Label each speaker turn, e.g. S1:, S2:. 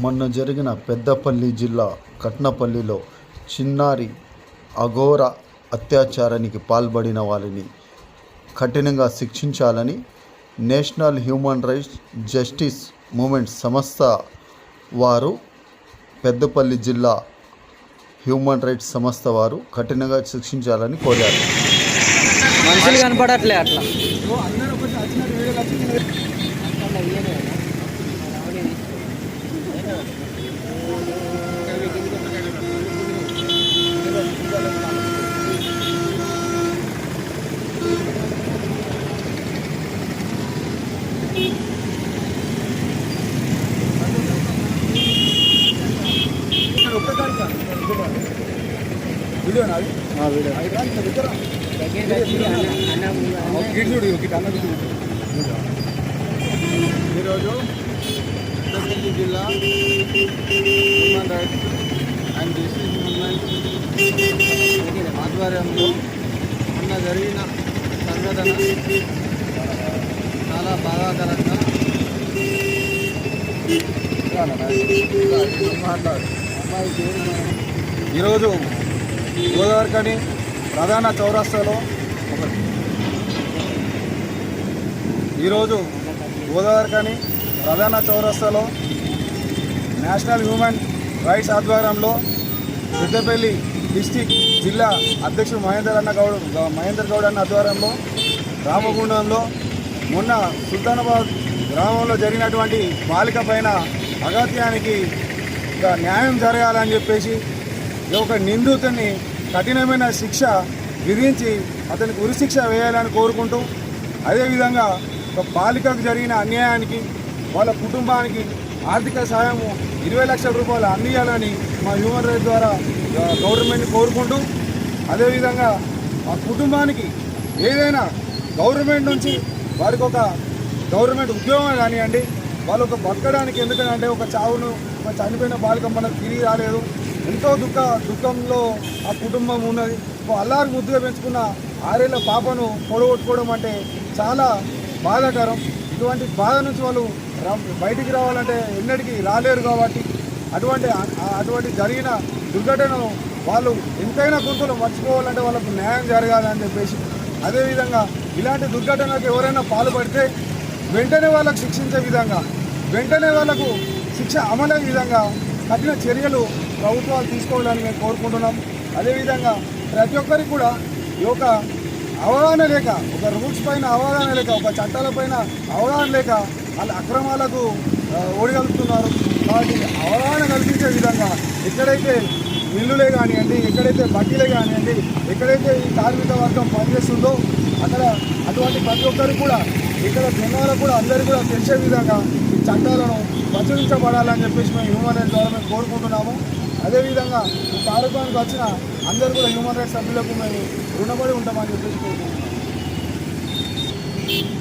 S1: మొన్న జరిగిన పెద్దపల్లి జిల్లా కట్నపల్లిలో చిన్నారి అఘోర అత్యాచారానికి పాల్పడిన వారిని కఠినంగా శిక్షించాలని national human rights justice movement సంస్థ వారు పెద్దపల్లి జిల్లా హ్యూమన్ రైట్స్ సంస్థ వారు కఠినంగా శిక్షించాలని కోరారు.
S2: మనుషులు కనపడట్లే అట్లా.
S3: వీడియో నాది ఈరోజు పెద్దపల్లి జిల్లా human rights and justice movement ఆధ్వర్యంలో మొన్న జరిగిన సంఘటన చాలా బాధాకరంగా మాట్లాడు ఈరోజు గోదావరికని ప్రధాన చౌరస్తాలో ఈరోజు ఈరోజు గోదావరికని ప్రధాన చౌరస్తాలో నేషనల్ హ్యూమన్ రైట్స్ ఆధ్వర్యంలో పెద్దపల్లి డిస్టిక్ జిల్లా అధ్యక్షుడు మహేందర్ అన్న గౌడ్ మహేందర్ గౌడ్ అన్న ఆధ్వర్యంలో రామగుండంలో మొన్న సుల్తానాబాద్ గ్రామంలో జరిగినటువంటి బాలిక పైన అగత్యానికి న్యాయం జరగాలని చెప్పేసి ఒక నిందితుని కఠినమైన శిక్ష విధించి అతనికి ఉరిశిక్ష వేయాలని కోరుకుంటూ అదేవిధంగా ఒక బాలికకు జరిగిన అన్యాయానికి వాళ్ళ కుటుంబానికి ఆర్థిక సహాయము ఇరవై లక్షల రూపాయలు అందియాలని మా హ్యూమన్ రైట్స్ ద్వారా గవర్నమెంట్ని కోరుకుంటూ అదేవిధంగా ఆ కుటుంబానికి ఏదైనా గవర్నమెంట్ నుంచి వారికి ఒక గవర్నమెంట్ ఉద్యోగం కానివ్వండి వాళ్ళు ఒక బతకడానికి ఎందుకంటే ఒక చావును ఒక చనిపోయిన బాలిక మనకు తిరిగి రాలేదు. ఎంతో దుఃఖ దుఃఖంలో ఆ కుటుంబం ఉన్నది. అల్లారు ముద్దుగా పెంచుకున్న ఆరేళ్ళ పాపను పొడగొట్టుకోవడం అంటే చాలా బాధాకరం. ఇటువంటి బాధ నుంచి వాళ్ళు బయటికి రావాలంటే ఎన్నటికీ రాలేరు కాబట్టి అటువంటి అటువంటి జరిగిన దుర్ఘటనను వాళ్ళు ఎంతైనా కొంతలో మర్చిపోవాలంటే వాళ్ళకు న్యాయం జరగాలని చెప్పేసి అదేవిధంగా ఇలాంటి దుర్ఘటనలకు ఎవరైనా పాల్పడితే వెంటనే వాళ్ళకు శిక్షించే విధంగా వెంటనే వాళ్ళకు శిక్ష అమలయ్యే విధంగా కఠిన చర్యలు ప్రభుత్వాలు తీసుకోవాలని మేము కోరుకుంటున్నాం. అదేవిధంగా ప్రతి ఒక్కరికి కూడా ఈ యొక్క అవగాహన లేక ఒక రూల్స్ పైన అవగాహన లేక ఒక చట్టాల పైన అవగాహన లేక వాళ్ళ అక్రమాలకు ఓడిగలుగుతున్నారు కాబట్టి అవగాహన కల్పించే విధంగా ఎక్కడైతే మిల్లులే కానివ్వండి ఎక్కడైతే బట్టీలే కానివ్వండి ఎక్కడైతే ఈ కార్మిక వర్గం పనిచేస్తుందో అక్కడ అటువంటి ప్రతి ఒక్కరు కూడా ఇక్కడ జనాలకు కూడా అందరూ కూడా తెలిసే విధంగా ఈ చట్టాలను ప్రచురించబడాలని చెప్పేసి మేము హ్యూమన్ రైట్స్ ద్వారా మేము కోరుకుంటున్నాము. అదేవిధంగా ఈ కార్యక్రమానికి వచ్చిన అందరూ కూడా హ్యూమన్ రైట్స్ సభ్యులకు మేము రుణపడి ఉంటామని చెప్పేసి కోరుకుంటున్నాము.